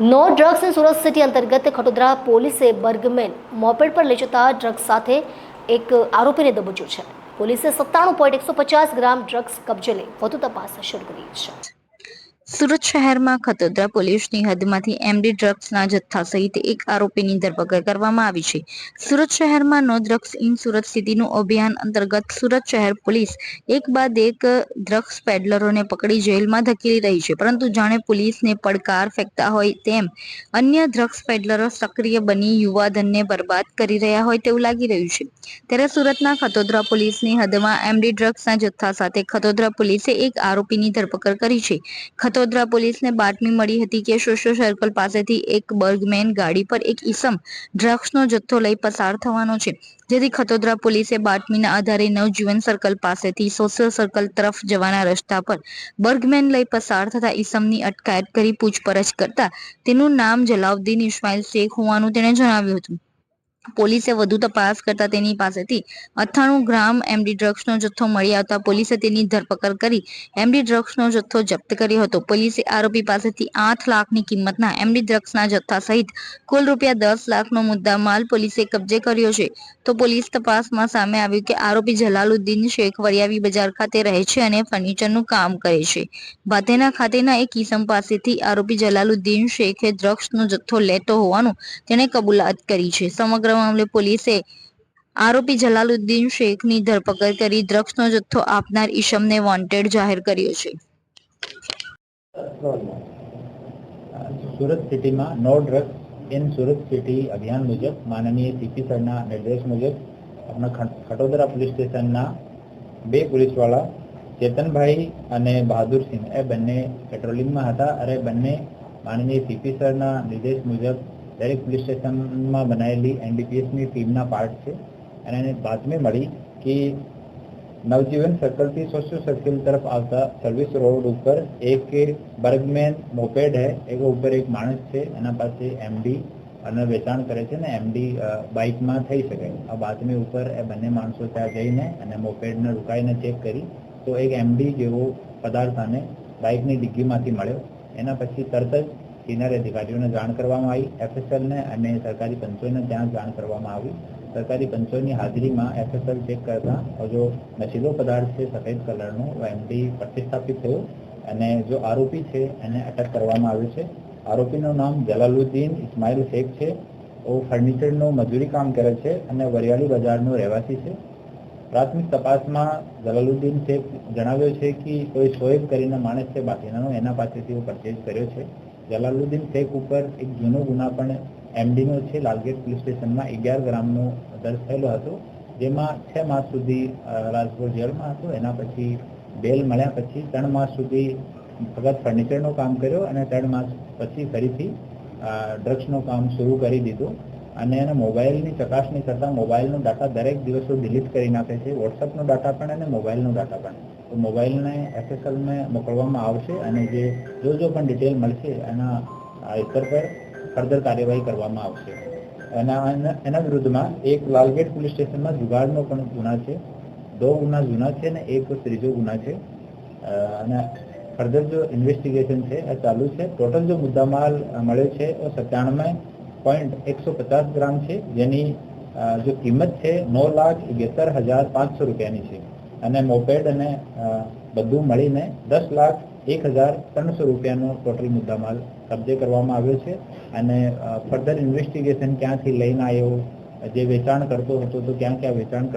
No drugs in Surat city અંતર્ગત ખટોદરા પોલીસે Burgman moped પર લઈ જતા ડ્રગ્સ સાથે એક આરોપીને દબોચ્યો છે પોલીસે સત્તાણું પોઈન્ટ એકસો પચાસ ગ્રામ ડ્રગ્સ કબજે લઈ વધુ તપાસ શરૂ કરી છે। સુરત શહેરમાં ખતોદરા પોલીસની હદમાંથી એમડી ડ્રગ્સના જથ્થા સહિત એક આરોપીની ધરપકડ કરવામાં આવી છે. સુરત શહેરમાં નો ડ્રગ્સ ઇન સુરત સિટીનું અભિયાન અંતર્ગત સુરત શહેર પોલીસ એક બાદ એક ડ્રગ્સ પેડલરોને પકડી જેલમાં ધકેલી રહી છે. પરંતુ જાણે પોલીસને પડકાર ફેંકતા હોય તેમ અન્ય ડ્રગ્સ પેડલરો સક્રિય બની યુવાધનને બરબાદ કરી રહ્યા હોય તેવું લાગી રહ્યું છે. ત્યારે સુરતના ખતોદરા પોલીસની હદમાં એમડી ડ્રગ્સના જથ્થા સાથે ખતોદરા પોલીસે એક આરોપીની ધરપકડ કરી છે. ખતોદરા પોલીસને બાતમી મળી હતી કે સોશિયો સર્કલ પાસેથી એક બર્ગમેન ગાડી પર એક ઈસમ ડ્રગ્સનો જથ્થો લઈ પસાર થવાનો છે. જેથી ખતોદરા પોલીસે બાતમીના આધારે નવજીવન સર્કલ પાસેથી સોશિયલ સર્કલ તરફ જવાના રસ્તા પર બર્ગમેન લઈ પસાર થતા ઈસમની અટકાયત કરી પૂછપરછ કરતા તેનું નામ જલાઉદ્દીન ઇસ્માઇલ શેખ હોવાનું તેણે જણાવ્યું હતું. પોલીસે વધુ તપાસ કરતા તેની પાસેથી અથાણું ગ્રામ એમડી ડ્રગ્સનો જથ્થો મળી આવતા પોલીસે તેની ધરપકડ કરી એમડી ડ્રગ્સનો જથ્થો જપ્ત કર્યો હતો. પોલીસે આરોપી પાસેથી આઠ લાખની કિંમતના એમડી ડ્રગ્સના જથ્થા સહિત કુલ રૂપિયા દસ લાખનો મુદ્દા માલ પોલીસે કબજે કર્યો છે. તો પોલીસ તપાસમાં સામે આવ્યું કે આરોપી જલાલુદ્દીન શેખ વરિયાવી બજાર ખાતે રહે છે અને ફર્નિચરનું કામ કરે છે. ભાતેના ખાતેના એક ઈસમ પાસેથી આરોપી જલાલુદ્દીન શેખે ડ્રગ્સનો જથ્થો લેતો હોવાનું તેણે કબૂલાત કરી છે. સમગ્ર મામલે પોલીસે આરોપી જલાલુદ્દીન શેખની ધરપકડ કરી ડ્રગ્સનો જથ્થો આપનાર ઈશમને વોન્ટેડ જાહેર કર્યો છે. સુરત સિટીમાં no drugs in Surat city અભિયાન મુજબ, માનનીય સીપી સરના નિર્દેશ મુજબ, આપણા ખટોદરા પોલીસ સ્ટેશનના બે પોલીસવાળા ચેતનભાઈ અને બહાદુરસિંહ એ બંને પેટ્રોલિંગમાં હતા. અને બંને માનનીય સીપી સરના નિર્દેશ મુજબ દરેક પોલીસ સ્ટેશનમાં બનાવેલી એનડીપીએસની ટીમના પાર્ટ છે. અને એને બાતમી મળી કે નવજીવન સર્કલથી સોશિયો સર્કલ તરફ આવતા સર્વિસ રોડ ઉપર એક બર્ગમેન મોપેડ હે. એક ઉપર એક માણસ છે. એના પાસે એમડી અને વેચાણ કરે છે ને એમડી બાઇકમાં થઈ શકે. આ બાતમી ઉપર એ બંને માણસો ત્યાં જઈને અને મોપેડને રોકાઈને ચેક કરી તો એક એમડી જેવો પદાર્થ આને બાઇકની ડિગ્ગીમાંથી મળ્યો. એના પછી તરત જ સિનિયર અધિકારીઓને જાણ કરવામાં આવી, એફએસએલને અને સરકારી પંચોને ત્યાં જાણ કરવામાં આવી. સરકારી પંચોની હાજરીમાં એફએસએલ ચેક કરતા જો નશીલો પદાર્થ છે, સફેદ કલરનો, એમડી પ્રતિસ્થાપિત થયો અને જો આરોપી છે, એને અટક કરવામાં આવ્યો છે. આરોપીનું નામ જલાલુદ્દીન ઇસ્માઇલ શેખ છે. ઓ ફર્નિચરનું મજૂરી કામ કરે છે અને વરિયાળી બજારનો રહેવાસી છે. પ્રાથમિક તપાસમાં જલાલુદ્દીન શેખ જણાવ્યો છે કે કોઈ શોએબ કરીને માણસ છે, બાકીનાનો એના પાસેથી હું પરચેઝ કર્યો છે. જલાલુદ્દીન શેખ ઉપર એક જૂનો ગુના પણ એમડીનો છે, લાલગેટ પોલીસ સ્ટેશનમાં અગિયાર ગ્રામનો દર્જ થયેલો હતો, જેમાં છ માસ સુધી રાજકોટ જેલમાં હતો. એના પછી બેલ મળ્યા પછી ત્રણ માસ સુધી ફક્ત ફર્નિચરનું કામ કર્યો અને ત્રણ માસ પછી ફરીથી ડ્રગ્સનું કામ શરૂ કરી દીધું. અને એને મોબાઈલની ચકાસણી કરતાં મોબાઈલનો ડાટા દરેક દિવસો ડિલીટ કરી નાખે છે. વોટ્સઅપનો ડાટા પણ અને મોબાઈલનો ડાટા પણ. મોબાઈલને એફએસએલને મોકલવામાં આવશે અને જે જો જો પણ ડિટેલ મળશે, એના આયકર પર ફર્ધર કાર્યવાહી કરવામાં આવશે. એના, એના- વિરુદ્ધમાં એક લાલગેટ પોલીસ સ્ટેશનમાં જુગાડનો પણ ગુના છે. દો ગુના જૂના છે અને એક ત્રીજો ગુના છે. અને ફર્ધર જો ઇન્વેસ્ટિગેશન છે, એ ચાલુ છે. ટોટલ જો મુદ્દામાલ મળ્યો છે, એ સત્તાણું પોઈન્ટ એકસો પચાસ ગ્રામ છે. જેની જો કિંમત છે નવ લાખ એગેતર હજાર પાંચસો રૂપિયાની છે. અને મોપેડ અને બધું મળીને દસ લાખ એક હજાર ત્રણસો રૂપિયાનો ટોટલ મુદ્દામાલ કબજે કરવામાં આવ્યો છે. અને ફર્ધર ઇન્વેસ્ટિગેશન ક્યાંથી લઈને આવ્યો, જે વેચાણ કરતો હતો તો ક્યાં ક્યાં વેચાણ કરતો